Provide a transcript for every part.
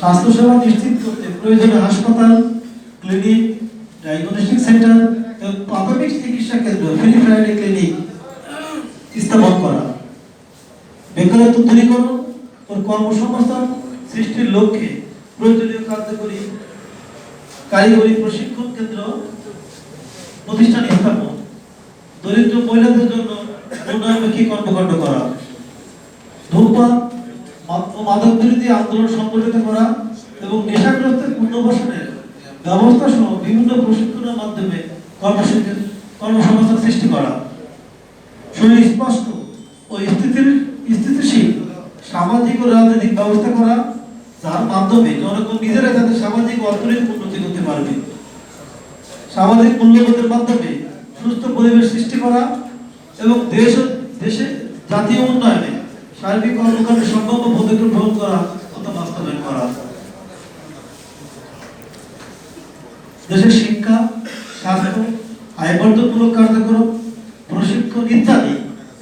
স্বাস্থ্যসেবা নিশ্চিত করতে প্রয়োজনে হাসপাতাল, ক্লিনিক ডায়াগনস্টিক সেন্টার প্রাথমিক চিকিৎসা কেন্দ্র ফ্রি ক্লিনিক স্থাপন করা। বেকারত্ব দূরীকরণ ও কর্মসংস্থান সৃষ্টির লক্ষ্যে প্রয়োজনীয় কার্যকরী কারিগরি প্রশিক্ষণ কেন্দ্র প্রতিষ্ঠান স্থাপন। দরিদ্র মহিলাদের জন্য উন্নয়নমুখী কর্মকাণ্ড করা। ধূমপান মাদক বিরোধী আন্দোলন সংগঠিত করা এবং নেশাগ্রস্তের পুনর্বাসনের ব্যবস্থা সহ বিভিন্ন প্রশিক্ষণের মাধ্যমে কর্মসূচি কর্মসংস্থান সৃষ্টি করা। সুস্পষ্ট ও স্থিতির স্থিতিশীল সামাজিক ও রাজনৈতিক ব্যবস্থা করা, যার মাধ্যমে জনগণ নিজেরা তাদের সামাজিক অর্থনৈতিক উন্নতি করতে পারবে। সামাজিক মূল্যবোধের মাধ্যমে সুস্থ পরিবেশ সৃষ্টি করা এবং দেশ দেশে জাতীয় উন্নয়নে সার্বিক কর্মকাণ্ডে সম্ভাব্য পদক্ষেপ গ্রহণ করা তথা বাস্তবায়ন করা। দেশের শিক্ষা, স্বাস্থ্য আয়বর্ধনমূলক কার্যক্রম, প্রশিক্ষণ ইত্যাদি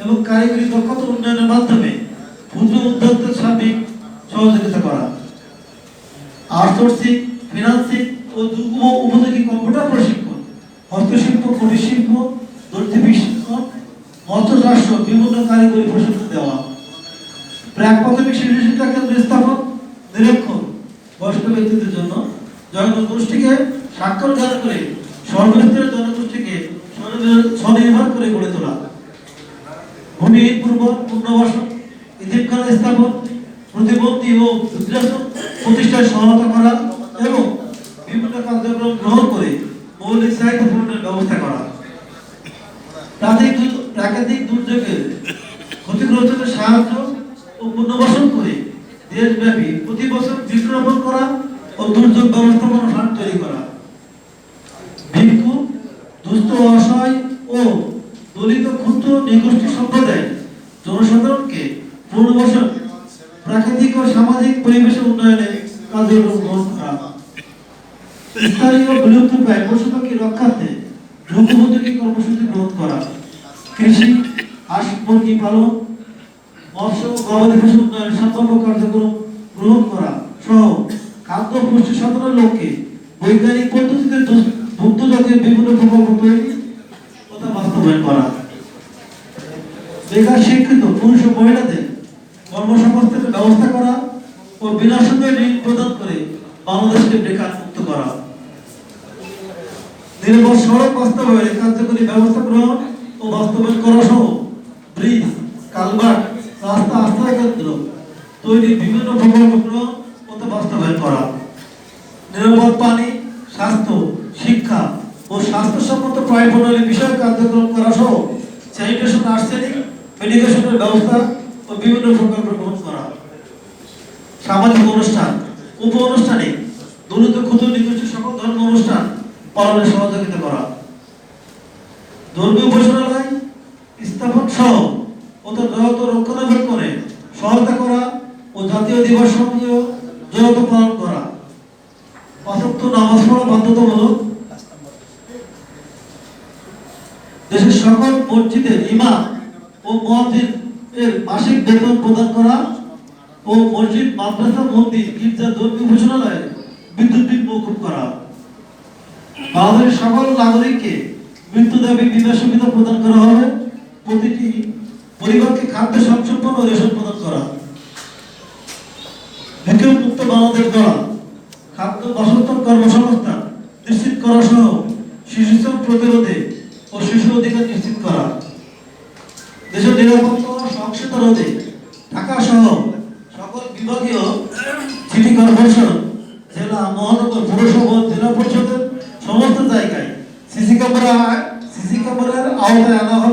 এবং কারিগরি দক্ষতা উন্নয়নের মাধ্যমে ক্ষুদ্র উদ্যোক্তার সার্বিক সহযোগিতা করা। আউটসোর্সিং, ফিনান্সিং ও যুগ্ম উপযোগী কম্পিউটার প্রশিক্ষণ, হস্তশিল্প কুটির শিল্প দর্জি প্রশিক্ষণ মৎস্য বিভিন্ন কারিগরি প্রশিক্ষণ দেওয়া। প্রাক প্রাথমিক শিশু শিক্ষা কেন্দ্র স্থাপন নিরীক্ষণ বয়স্ক ব্যক্তিদের জন্য জনগোষ্ঠীকে স্বাক্ষর জ্ঞান করে সর্বস্তরের জনগোষ্ঠীকে স্বনির্ভর- করে গড়ে তোলা। ভূমিহীন পূর্ব পুনর্বাসন ইতিমখানা স্থাপন প্রতিবন্ধী ও বৃদ্ধাশ্রম প্রতিষ্ঠায় সহায়তা করা এবং বিভিন্ন কার্যক্রম গ্রহণ করে মৌলিক চাহিদা পূরণের ব্যবস্থা করা। প্রাকৃতিক প্রাকৃতিক দুর্যোগের ক্ষতিগ্রস্তদের সাহায্য পুনর্বাসন করে দেশব্যাপী প্রতি বছর বৃক্ষরোপণ করা ও দুর্যোগ ব্যবস্থাপনা ফান্ড তৈরি করা। ভিক্ষু, দুস্থ অসহায় ও দলিত ক্ষুদ্র নিগোষ্ঠী সম্প্রদায় জনসাধারণকে পুনর্বাসন প্রাকৃতিক ও সামাজিক পরিবেশের উন্নয়নে কার্যক্রম গ্রহণ করা। স্থানীয় বিলুপ্ত প্রায় পশু পাখি রক্ষার্থে লোকোপযোগী কর্মসূচি গ্রহণ করা। কৃষি, হাঁস, মুরগি পালন মৎস্য গবাদি পশু উন্নয়নের সম্ভাব্য কার্যক্রম গ্রহণ করা সহ খাদ্য পুষ্টি সাধনের লক্ষ্যে বৈজ্ঞানিক পদ্ধতিতে দু- দুগ্ধ জাতীয় বিভিন্ন প্রকল্প তৈরি তথা বাস্তবায়ন করা। বেকার শিক্ষিত পুরুষ ও মহিলাদের কর্মসংস্থানের ব্যবস্থা করা ও বিনা সুদে ঋণ প্রদান করে বাংলাদেশকে বেকার মুক্ত করা। নির্ভর সড়ক বাস্তবায়নে কার্যকরী ব্যবস্থা গ্রহণ ও বাস্তবায়ন করা সহ ব্রিজ কালভার্ট রাস্তা আশ্রয় কেন্দ্র। তৈরি বিভিন্ন প্রকল্প গ্রহণ বাস্তবায়ন করা। নিরাপদ পানি, স্বাস্থ্য, শিক্ষা ও স্বাস্থ্যসম্মত প্রায় প্রণালী বিষয়ক কার্যক্রম করা সহ স্যানিটেশন, আর্সেনিক, মেডিকেশনের ব্যবস্থা ও বিভিন্ন প্রকল্প গ্রহণ করা। সামাজিক অনুষ্ঠান, উপ অনুষ্ঠানে দলিত, ক্ষুদ্র নির্দিষ্ট সকল ধর্ম অনুষ্ঠান পালনের সহযোগিতা করা ধর্মীয় উপাসনালয় স্থাপন সহ ও তার জগত রক্ষণাবেক্ষণে সহায়তা করা ও জাতীয় দিবস সক্রিয় জগত পালন করা। অসত্য নামাজ পড়া বাধ্যতামূলক। দেশের সকল মসজিদের ইমাম ও মুয়াজ্জিন এর মাসিক বেতন প্রদান করা ও মসজিদ, মাদ্রাসা, মন্দির, গির্জা, ধর্মীয় উপাসনালয়ে বিদ্যুৎ বিল মৌকুব করা। বাংলাদেশের সকল নাগরিককে মৃত্যু দাবি বিমা সুবিধা প্রদান করা হবে। প্রতিটি পরিবারকে খাদ্য সংসম্পন্ন রেশন প্রদান করা। ভিক্ষুক মুক্ত বাংলাদেশ গড়া, খাদ্য বাসস্থান কর্মসংস্থান নিশ্চিত করা সহ শিশু প্রতিরোধে ও শিশু অধিকার নিশ্চিত করা। দেশের নিরাপত্তা সহিংসতা রোধে ঢাকা সহ সকল বিভাগীয় সিটি কর্পোরেশন, জেলা, মহানগর, পৌরসভা, জেলা পরিষদের সমস্ত জায়গায় সিসি ক্যামেরা, সিসি ক্যামেরার আওতায় আনা হবে।